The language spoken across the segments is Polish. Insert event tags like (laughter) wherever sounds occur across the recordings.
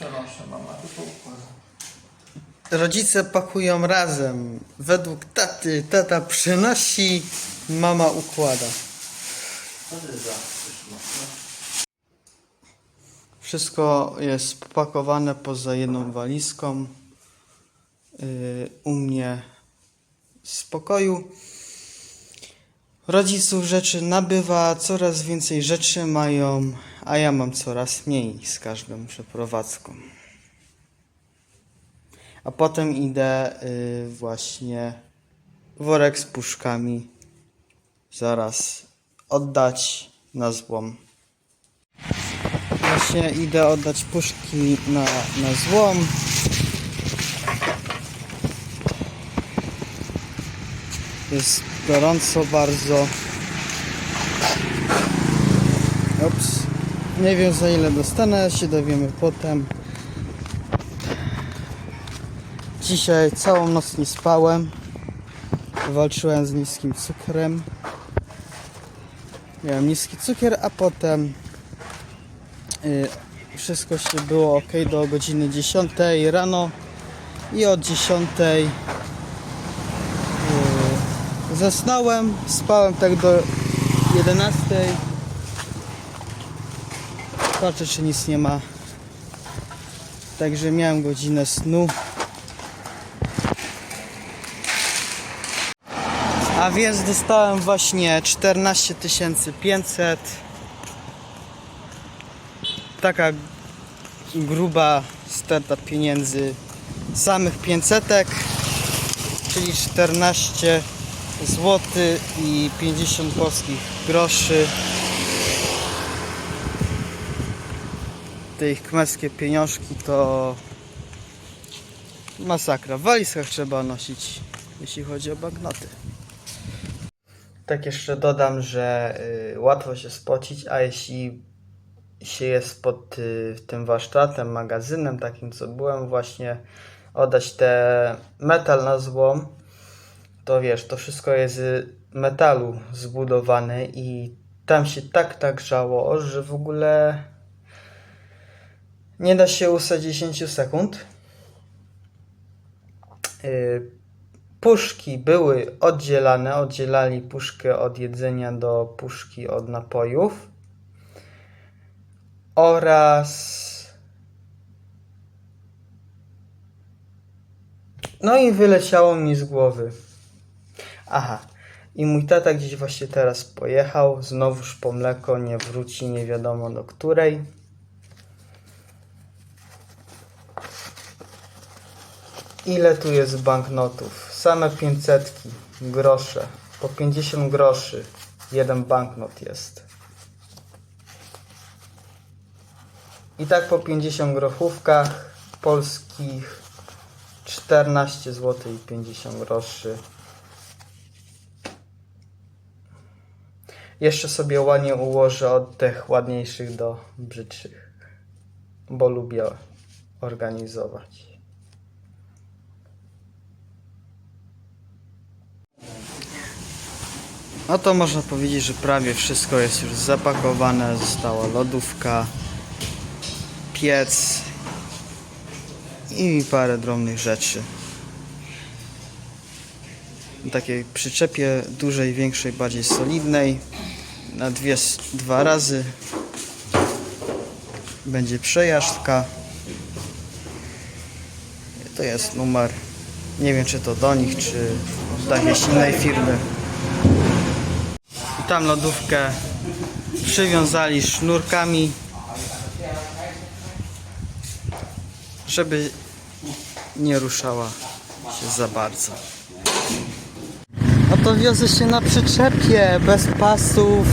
Przenoszę, mama tylko układa. Rodzice pakują razem. Według taty, tata przynosi, mama układa. Co ty za przyszło? Wszystko jest pakowane poza jedną walizką. Yy, u mnie w spokoju. Rodziców rzeczy nabywa, coraz więcej rzeczy mają, a ja mam coraz mniej z każdą przeprowadzką. A potem idę yy, właśnie worek z puszkami zaraz oddać na złom. Właśnie idę oddać puszki na, na złom. Jest gorąco bardzo. Ups. Nie wiem za ile dostanę, się dowiemy potem. Dzisiaj całą noc nie spałem. Walczyłem z niskim cukrem. Miałem niski cukier, a potem Y, Wszystko się było ok do godziny 10 rano i od 10 y, zasnąłem, spałem tak do 11. Patrzę czy nic nie ma. Także miałem godzinę snu. A więc dostałem właśnie 14 500 taka gruba sterta pieniędzy samych 500 czyli 14 zł i 50 polskich groszy te ich kmeckie pieniążki to masakra. W walizkach trzeba nosić jeśli chodzi o banknoty tak jeszcze dodam, że y, łatwo się spocić, a jeśli się jest pod y, tym warsztatem, magazynem takim co byłem właśnie oddać te metal na złom, to wiesz, to wszystko jest z metalu zbudowane i tam się tak tak grzało, że w ogóle nie da się ustać 10 sekund. Y, Puszki były oddzielane, oddzielali puszkę od jedzenia do puszki od napojów oraz no i wyleciało mi z głowy. Aha. I mój tata gdzieś właśnie teraz pojechał, znowuż po mleko, nie wróci, nie wiadomo do której. Ile tu jest banknotów? Same 500, grosze. Po 50 groszy jeden banknot jest. I tak po 50 grochówkach polskich 14 zł i 50 groszy. Jeszcze sobie ładnie ułożę od tych ładniejszych do brzydszych, bo lubię organizować. No to można powiedzieć, że prawie wszystko jest już zapakowane. Została lodówka, piec i parę drobnych rzeczy. W takiej przyczepie dużej, większej, bardziej solidnej na dwie, dwa razy będzie przejażdżka. To jest numer. Nie wiem czy to do nich, czy do jakiejś innej firmy. Tam lodówkę przywiązali sznurkami żeby nie ruszała się za bardzo. No to wiozę się na przyczepie, bez pasów,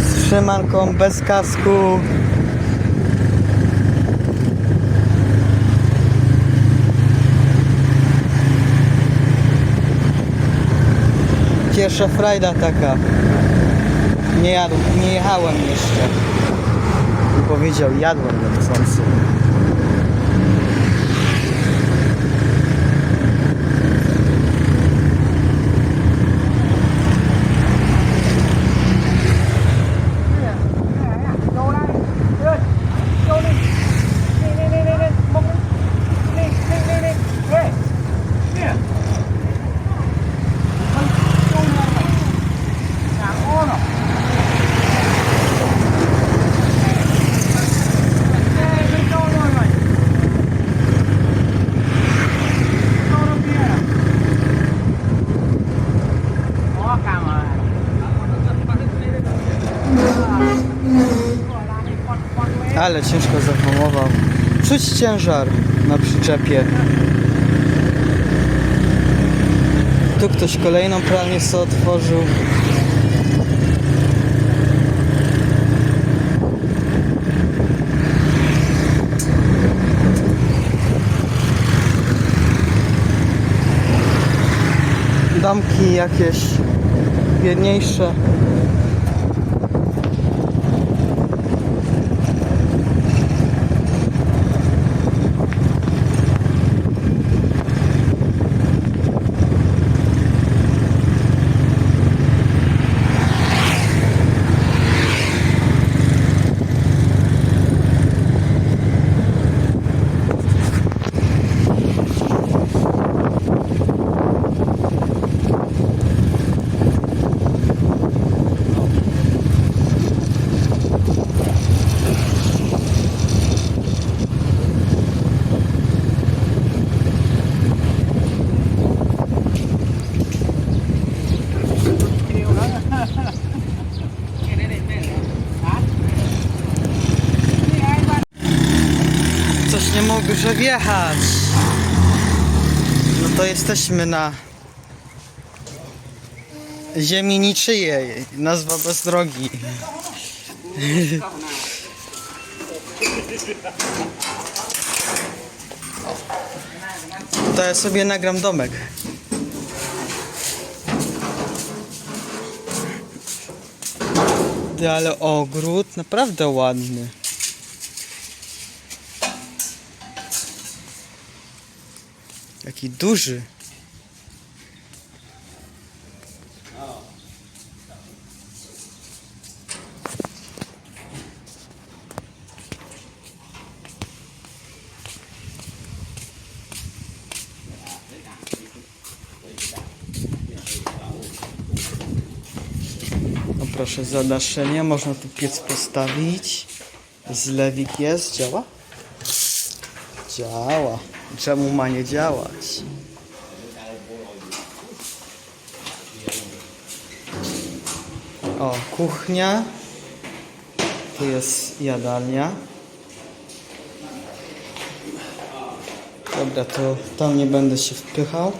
z trzymanką, bez kasku. Pierwsza frajda taka. Nie jadł, nie jechałem jeszcze. Powiedział, jadłem niechcący. Ale ciężko zahamował. Czuć ciężar na przyczepie. Tu ktoś kolejną pralnię sobie otworzył. Domki jakieś biedniejsze. Coś nie może wjechać. No to jesteśmy na ziemi niczyjej. Nazwa bez drogi. To ja sobie nagram domek. Ale ogród naprawdę ładny. Jaki duży. Proszę, zadaszenie. Można tu piec postawić. Zlewik jest. Działa? Działa. Czemu ma nie działać? O, kuchnia. Tu jest jadalnia. Dobra, to tam nie będę się wpychał.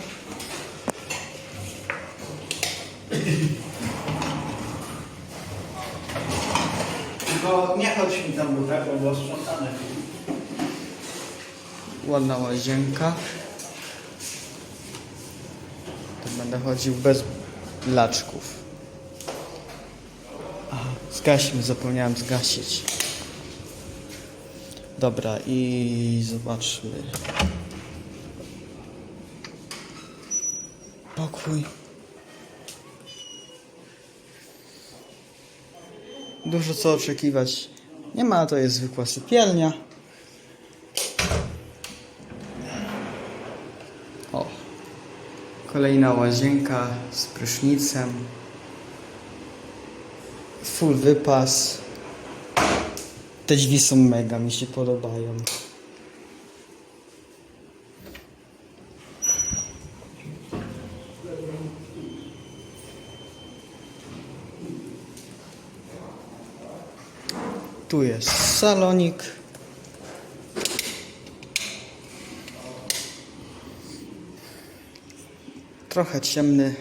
Tylko nie chodź mi tam, bo tak, bo było sprzątane. Ładna łazienka. To będę chodził bez laczków. Aha, zgaśmy, zapomniałem zgasić. Dobra, i zobaczmy. Pokój. Dużo co oczekiwać. Nie ma, to jest zwykła sypialnia. Kolejna łazienka z prysznicem. Full wypas. Te drzwi są mega, mi się podobają. Tu jest salonik. Trochę ciemny,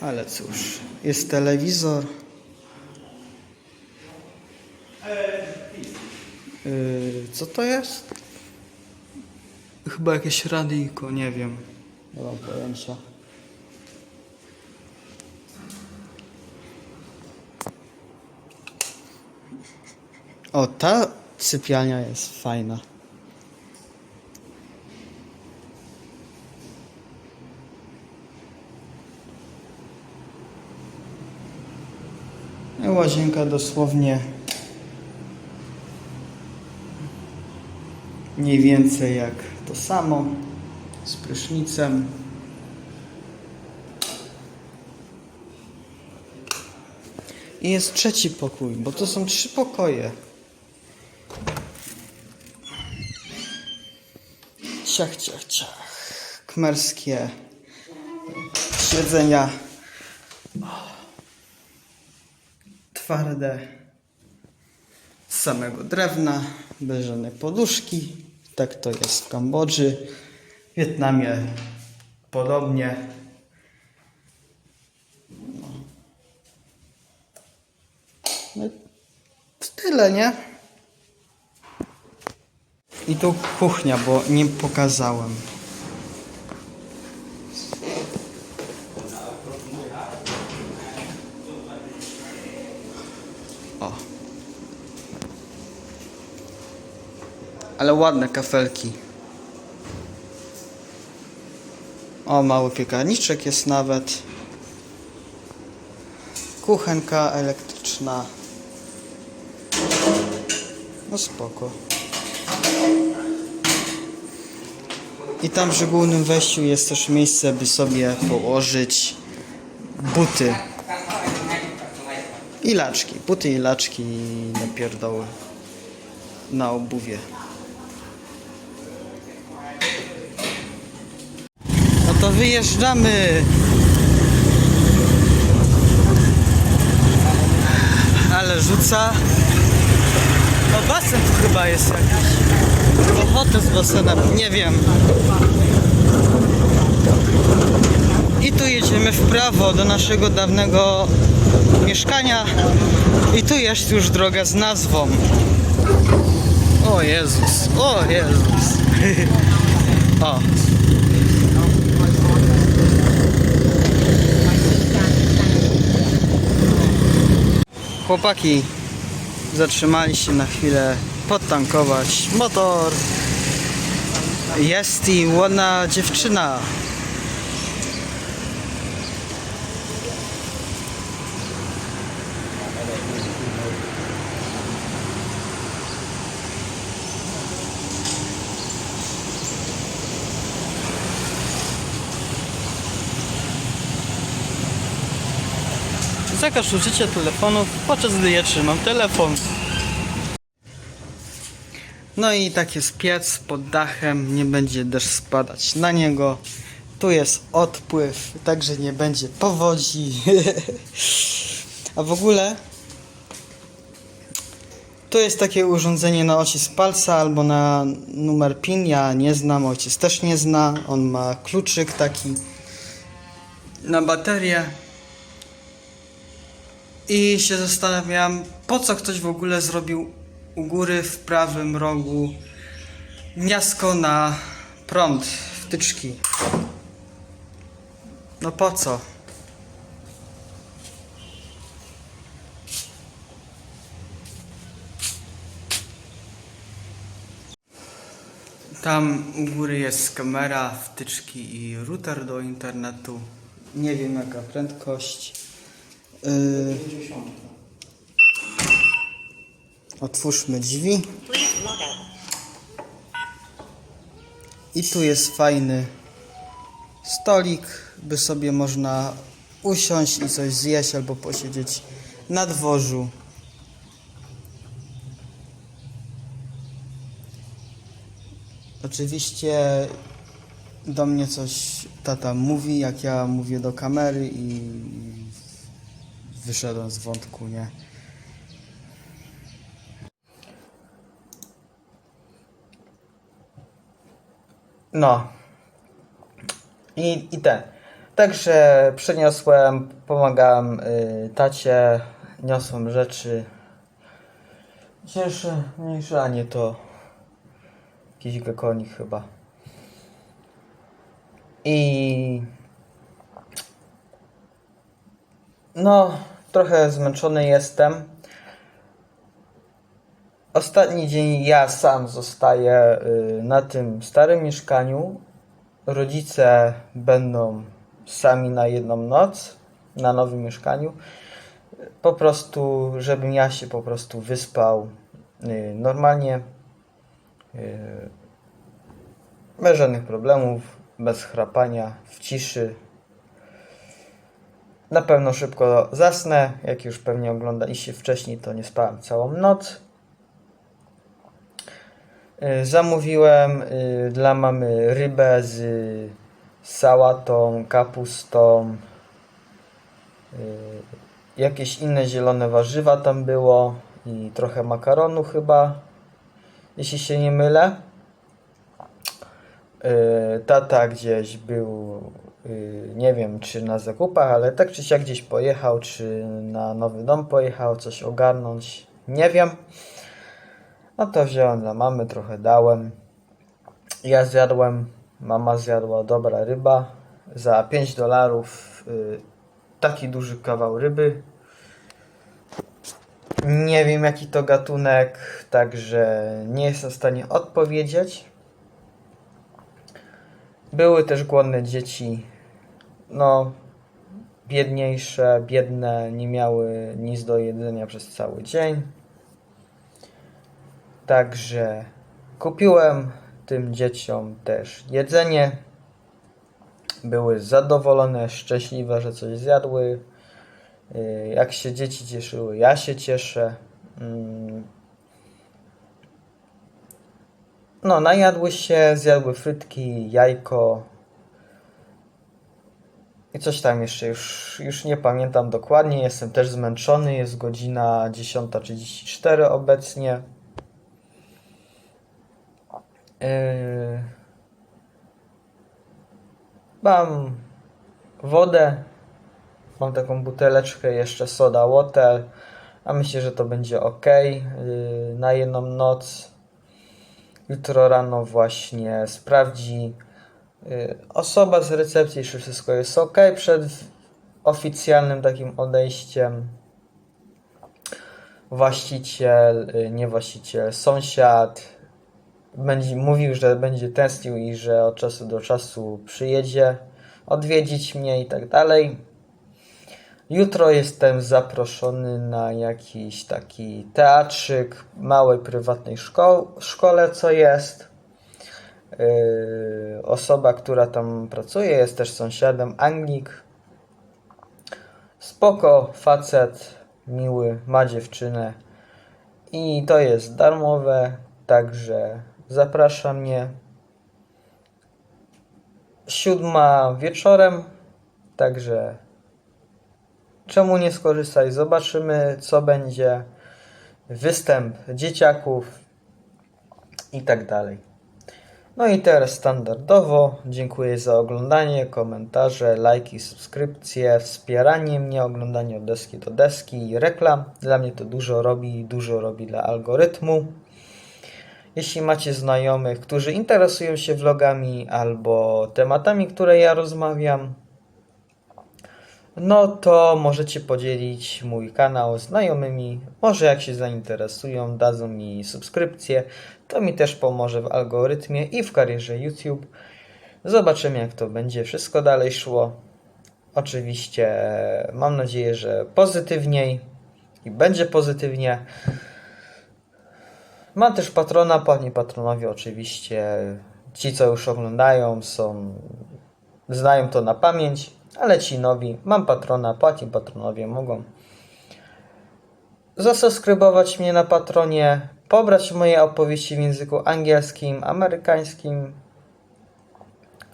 ale cóż, jest telewizor. Yy, co to jest? Chyba jakieś radyjko, nie wiem. Nie mam pojęcia. O, ta sypialnia jest fajna. Łazienka dosłownie mniej więcej jak to samo z prysznicem. I jest trzeci pokój, bo to są trzy pokoje. Ciach, ciach, ciach. Kmerskie siedzenia. Twarde. samego drewna, bez żadnej poduszki. Tak to jest w Kambodży. W Wietnamie podobnie. No, tyle, nie? I tu kuchnia, bo nie pokazałem. Ale ładne kafelki. O, mały piekarniczek jest nawet. Kuchenka elektryczna. No spoko. I tam przy głównym wejściu jest też miejsce, by sobie położyć buty. I laczki. Buty i laczki na pierdoły. Na obuwie. No to wyjeżdżamy. Ale rzuca. No basen tu chyba jest jakiś. Hotel z basenem, nie wiem. I tu jedziemy w prawo do naszego dawnego mieszkania. I tu jest już droga z nazwą. O Jezus, o Jezus. (laughs) o. Chłopaki zatrzymali się na chwilę podtankować motor. Jest i ładna dziewczyna. Zakaż użycia telefonów, podczas gdy ja trzymam telefon. No i tak jest piec pod dachem, nie będzie deszcz spadać na niego. Tu jest odpływ, także nie będzie powodzi. (laughs) A w ogóle to jest takie urządzenie na oci z palca albo na numer PIN. Ja nie znam, ojciec też nie zna. On ma kluczyk taki na baterię. I się zastanawiam, po co ktoś w ogóle zrobił u góry w prawym rogu gniazdko na prąd, wtyczki. No po co? Tam u góry jest kamera, wtyczki i router do internetu. Nie wiem jaka prędkość. 50. Otwórzmy drzwi. I tu jest fajny stolik, by sobie można usiąść i coś zjeść albo posiedzieć na dworzu. Oczywiście do mnie coś tata mówi, jak ja mówię do kamery i wyszedłem z wątku, nie? No. I, i ten. Także przeniosłem, pomagałem y, tacie, niosłem rzeczy. Cieszę, mniejsze, a nie to jakiś gekonik chyba. I no, trochę zmęczony jestem. Ostatni dzień ja sam zostaję y, na tym starym mieszkaniu. Rodzice będą sami na jedną noc na nowym mieszkaniu. Po prostu, żebym ja się po prostu wyspał y, normalnie. y, Bez żadnych problemów, bez chrapania, w ciszy. Na pewno szybko zasnę. Jak już pewnie oglądaliście wcześniej, to nie spałem całą noc. Y, Zamówiłem y, dla mamy rybę z sałatą, kapustą, y, jakieś inne zielone warzywa tam było i trochę makaronu chyba, jeśli się nie mylę. Tata gdzieś był, nie wiem czy na zakupach, ale tak czy siak gdzieś pojechał, czy na nowy dom pojechał, coś ogarnąć, nie wiem. No to wziąłem dla mamy, trochę dałem. Ja zjadłem, mama zjadła, dobra ryba. Za 5 dolarów yy, taki duży kawał ryby. Nie wiem jaki to gatunek, także nie jestem w stanie odpowiedzieć. Były też głodne dzieci, no biedniejsze, biedne, nie miały nic do jedzenia przez cały dzień. Także kupiłem tym dzieciom też jedzenie. Były zadowolone, szczęśliwe, że coś zjadły. Yy, Jak się dzieci cieszyły, ja się cieszę. Mm. No, najadły się, zjadły frytki, jajko. I coś tam jeszcze, już, już nie pamiętam dokładnie. Jestem też zmęczony. Jest godzina 10.34 obecnie. Yy, Mam wodę. Mam taką buteleczkę jeszcze soda water. A myślę, że to będzie ok yy, na jedną noc. Jutro rano właśnie sprawdzi osoba z recepcji, czy wszystko jest ok przed oficjalnym takim odejściem. Właściciel, yy, nie właściciel, sąsiad, będzie mówił, że będzie tęsknił i że od czasu do czasu przyjedzie odwiedzić mnie i tak dalej. Jutro jestem zaproszony na jakiś taki teatrzyk małej prywatnej szko- szkole, co jest. Yy, osoba, która tam pracuje, jest też sąsiadem, Anglik. Spoko, facet, miły, ma dziewczynę i to jest darmowe, także zapraszam mnie. Siódma wieczorem, także czemu nie skorzystać? Zobaczymy, co będzie. Występ dzieciaków i tak dalej. No i teraz standardowo dziękuję za oglądanie, komentarze, lajki, subskrypcje, wspieranie mnie, oglądanie od deski do deski i reklam. Dla mnie to dużo robi, dużo robi dla algorytmu. Jeśli macie znajomych, którzy interesują się vlogami albo tematami, które ja rozmawiam, no to możecie podzielić mój kanał znajomymi. Może jak się zainteresują, dadzą mi subskrypcję, to mi też pomoże w algorytmie i w karierze YouTube. Zobaczymy, jak to będzie wszystko dalej szło. Oczywiście mam nadzieję, że pozytywniej i będzie pozytywnie. Mam też patrona, płatni patronowie oczywiście. Ci, co już oglądają, są znają to na pamięć, ale ci nowi, mam patrona, płatni patronowie mogą zasubskrybować mnie na patronie, pobrać moje opowieści w języku angielskim, amerykańskim.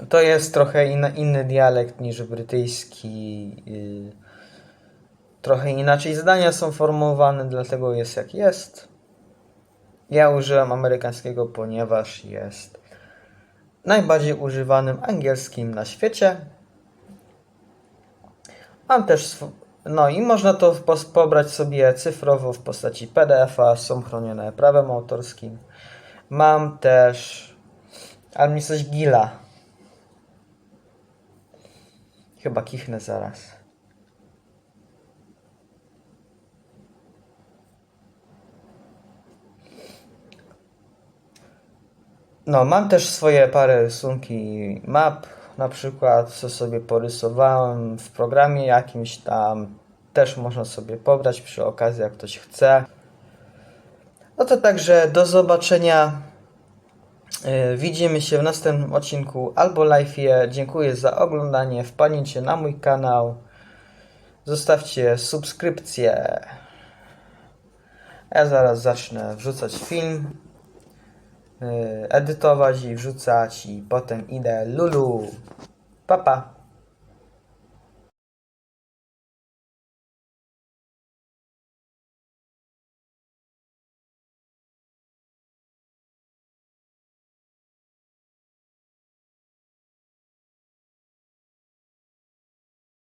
To jest trochę inny dialekt niż brytyjski. Yy, trochę inaczej zdania są formułowane, dlatego jest jak jest. Ja użyłem amerykańskiego, ponieważ jest najbardziej używanym angielskim na świecie. Mam też. No i można to pobrać sobie cyfrowo w postaci PDF-a, są chronione prawem autorskim. Mam też. Ale mi coś gila. Chyba kichnę zaraz. No, mam też swoje parę rysunki map, na przykład, co sobie porysowałem w programie jakimś tam. Też można sobie pobrać przy okazji, jak ktoś chce. No to także do zobaczenia. Yy, Widzimy się w następnym odcinku albo live'ie. Dziękuję za oglądanie. Wpadnijcie na mój kanał. Zostawcie subskrypcję. Ja zaraz zacznę wrzucać film edytować i wrzucać i potem idę lulu. Papa. Pa.